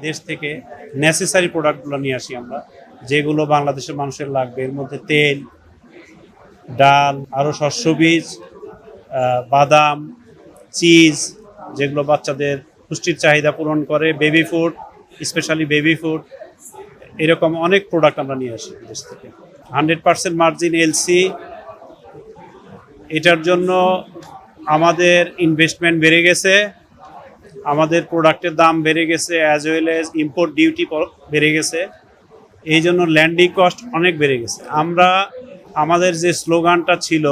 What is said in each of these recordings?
বিদেশ থেকে নেসেসারি প্রোডাক্টগুলো নিয়ে আসি আমরা, যেগুলো বাংলাদেশের মানুষের লাগবে। এর মধ্যে তেল, ডাল, আরও শস্য বীজ বাদাম চিজ যেগুলো বাচ্চাদের পুষ্টির চাহিদা পূরণ করে baby food specially baby food এরকম অনেক প্রোডাক্ট আমরা নিয়ে আসি বিদেশ থেকে। হান্ড্রেড পার্সেন্ট মার্জিন এলসি এটার জন্য আমাদের ইনভেস্টমেন্ট বেড়ে গেছে। আমাদের প্রোডাক্টের দাম বেড়ে গেছে as well as import duty বেড়ে গেছে। এই জন্য ল্যান্ডিং কস্ট অনেক বেড়ে গেছে। আমরা, আমাদের যে স্লোগানটা ছিল,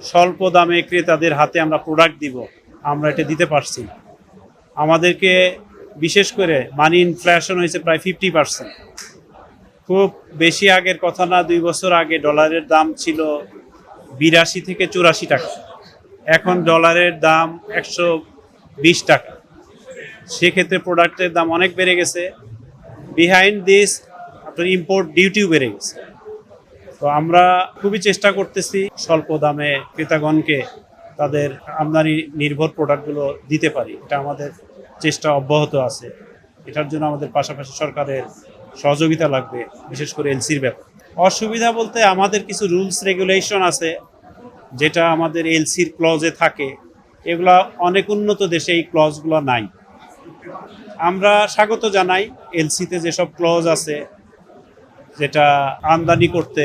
স্বল্প দামে ক্রেতাদের হাতে আমরা প্রোডাক্ট দিব, আমরা এটা দিতে পারছি না। আমাদেরকে বিশেষ করে মানি ইনফ্লেশন হয়েছে প্রায় ফিফটি পার্সেন্ট খুব বেশি আগের কথা না, দুই বছর আগে ডলারের দাম ছিল বিরাশি থেকে চুরাশি টাকা। এখন ডলারের দাম একশো বিশ টাকা। সেক্ষেত্রে প্রোডাক্টের দাম অনেক বেড়ে গেছে। বিহাইন্ড দিস আপনার ইম্পোর্ট ডিউটিও বেড়ে গেছে। তো আমরা খুবই চেষ্টা করতেছি স্বল্প দামে ক্রেতাগণকে তাদের আমদানি নির্ভর প্রোডাক্টগুলো দিতে পারি। এটা আমাদের চেষ্টা অব্যাহত আছে। এটার জন্য আমাদের পাশাপাশি সরকারের সহযোগিতা লাগবে, বিশেষ করে এলসির ব্যাপার। অসুবিধা বলতে আমাদের কিছু রুলস রেগুলেশন আছে, যেটা আমাদের এলসির ক্লজে থাকে। এগুলা অনেক উন্নত দেশে এই ক্লজগুলো নাই। আমরা স্বাগত জানাই এলসিতে যেসব ক্লজ আছে, যেটা আমদানি করতে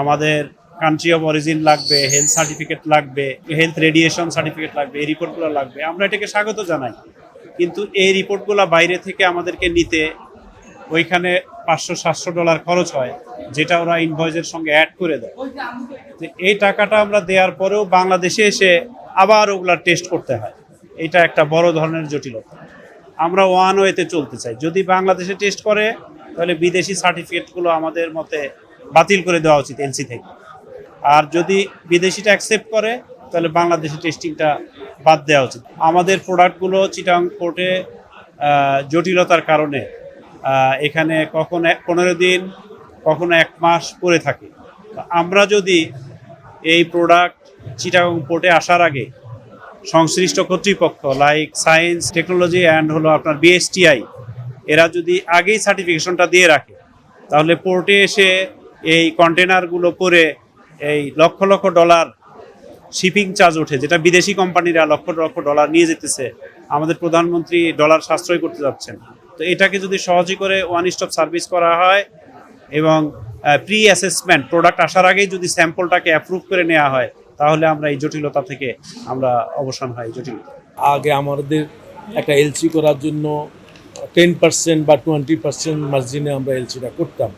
আমাদের কান্ট্রি অফ অরিজিন লাগবে হেলথ সার্টিফিকেট লাগবে হেলথ রেডিয়েশন সার্টিফিকেট লাগবে, এই রিপোর্টগুলো লাগবে। আমরা এটাকে স্বাগত জানাই। কিন্তু এই রিপোর্টগুলো বাইরে থেকে আমাদেরকে নিতে ওইখানে পাঁচশো, সাতশো ডলার খরচ হয়, যেটা ওরা ইনভয়েসের সঙ্গে অ্যাড করে দেয়। তো এই টাকাটা আমরা দেওয়ার পরেও বাংলাদেশে এসে আবার ওগুলা টেস্ট করতে হয়। এটা একটা বড় ধরনের জটিলতা। আমরা ওয়ান ওয়েতে চলতে চাই। যদি বাংলাদেশে টেস্ট করে, তাহলে বিদেশি সার্টিফিকেটগুলো আমাদের মতে বাতিল করে দেওয়া উচিত এলসি থেকে। আর যদি বিদেশিটা অ্যাকসেপ্ট করে, তাহলে বাংলাদেশি টেস্টিংটা বাদ দেওয়া উচিত। আমাদের প্রোডাক্টগুলো চিটাং কোর্টে জটিলতার কারণে এখানে কখনো এক- পনেরো দিন, কখনো এক মাস পরে থাকে। আমরা যদি এই প্রোডাক্ট চিটাগং পোর্টে আসার আগে সংশ্লিষ্ট কর্তৃপক্ষ লাইক সায়েন্স টেকনোলজি অ্যান্ড হলো আপনার বিএসটিআই এরা যদি আগেই সার্টিফিকেশনটা দিয়ে রাখে, তাহলে পোর্টে এসে এই কন্টেনারগুলো পরে এই lakh lakh dollar shipping charge ওঠে, যেটা বিদেশি কোম্পানিরা লক্ষ লক্ষ ডলার নিয়ে যেতেছে, আমাদের প্রধানমন্ত্রী ডলার সাশ্রয় করতে যাচ্ছেন। তো এটাকে যদি সহজে করে ওয়ান স্টপ সার্ভিস করা হয় এবং প্রি অ্যাসেসমেন্ট প্রোডাক্ট আসার আগেই যদি স্যাম্পলটাকে অ্যাপ্রুভ করে নেওয়া হয় তাহলে আমরা এই জটিলতা থেকে আমরা অবসান হয় জটিলতা। আগে আমাদের একটা এলসি করার জন্য টেন পার্সেন্ট বা টোয়েন্টি পার্সেন্ট মার্জিনে আমরা এলসিটা করতাম।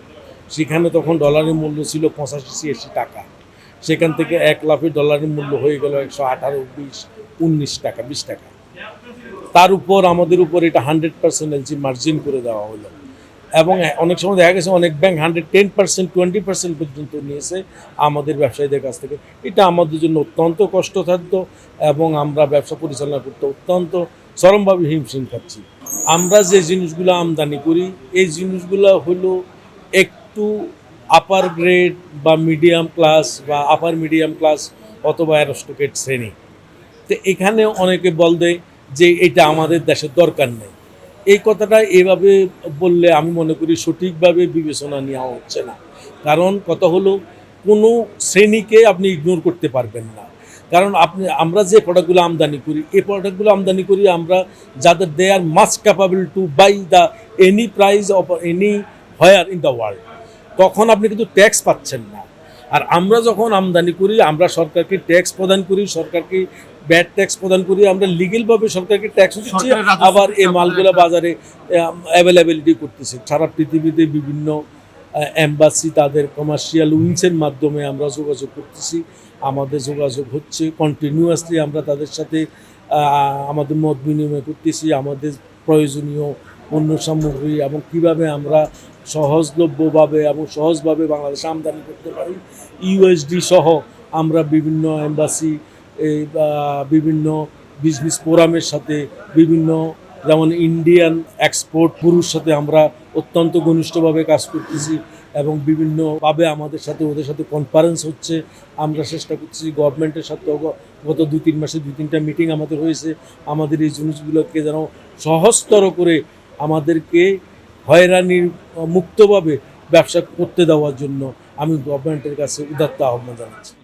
সেখানে তখন ডলারের মূল্য ছিল পঁচাশি ছিয়াশি টাকা। সেখান থেকে এক লাফে ডলারের মূল্য হয়ে গেল একশো আঠারো, বিশ, উনিশ টাকা, বিশ টাকা। তার উপর আমাদের উপর এটা হান্ড্রেড পার্সেন্ট এলসি মার্জিন করে দেওয়া হলো। এবং অনেক সময় দেখা গেছে অনেক bank hundred ten percent twenty percent পর্যন্ত নিয়েছে আমাদের ব্যবসায়ীদের কাছ থেকে। এটা আমাদের জন্য অত্যন্ত কষ্টসাধ্য এবং আমরা ব্যবসা পরিচালনা করতে অত্যন্ত চরমভাবে হিমশিম খাচ্ছি। আমরা যে জিনিসগুলো আমদানি করি, এই জিনিসগুলো হলো একটু আপার গ্রেড বা মিডিয়াম ক্লাস বা আপার মিডিয়াম ক্লাস অথবা অ্যারোস্টোকেট শ্রেণি। তো এখানে অনেকে বল দেয় যে এটা আমাদের দেশের দরকার নেই। এই কথাটা এভাবে বললে আমি মনে করি সঠিকভাবে বিবেচনা নেওয়া হচ্ছে না। কারণ কথা হলো, কোনো শ্রেণীকে আপনি ইগনোর করতে পারবেন না। কারণ আপনি, আমরা যে প্রোডাক্টগুলো আমদানি করি, এই প্রোডাক্টগুলো আমদানি করি আমরা যাদের they are most capable to buy the any price of anywhere in the world তখন আপনি কিন্তু ট্যাক্স পাচ্ছেন না। আর আমরা যখন আমদানি করি আমরা সরকারকে ট্যাক্স প্রদান করি সরকারকে ব্যাড ট্যাক্স প্রদান করি আমরা লিগেলভাবে সরকারকে ট্যাক্স দিচ্ছি আবার এই মালগুলো বাজারে অ্যাভেলেবিলিটি করতেছে। সারা পৃথিবীতে বিভিন্ন এম্বাসি তাদের কমার্শিয়াল উইংসের মাধ্যমে আমরা যোগাযোগ করতেছি। আমাদের যোগাযোগ হচ্ছে কন্টিনিউয়াসলি আমরা তাদের সাথে আমাদের মত বিনিময় করতেছি। আমাদের প্রয়োজনীয় পণ্য সামগ্রী এবং কীভাবে আমরা সহজলভ্যভাবে এবং সহজভাবে বাংলাদেশে আমদানি করতে পারি। ইউএসডি সহ আমরা বিভিন্ন এম্বাসি বিভিন্ন বিজনেস ফোরামের সাথে বিভিন্ন, যেমন ইন্ডিয়ান এক্সপোর্ট পুরুষ সাথে আমরা অত্যন্ত ঘনিষ্ঠভাবে কাজ করতেছি এবং বিভিন্নভাবে আমাদের সাথে, ওদের সাথে কনফারেন্স হচ্ছে। আমরা চেষ্টা করছি গভর্নমেন্টের সাথে গত দুই তিন মাসে দুই তিনটা মিটিং আমাদের হয়েছে। আমাদের এই জিনিসগুলোকে যেন সহজতর করে আমাদেরকে হয়রানির মুক্তভাবে ব্যবসা করতে দেওয়ার জন্য আমি গভর্নমেন্টের কাছে উদাত্ত আহ্বান জানাচ্ছি।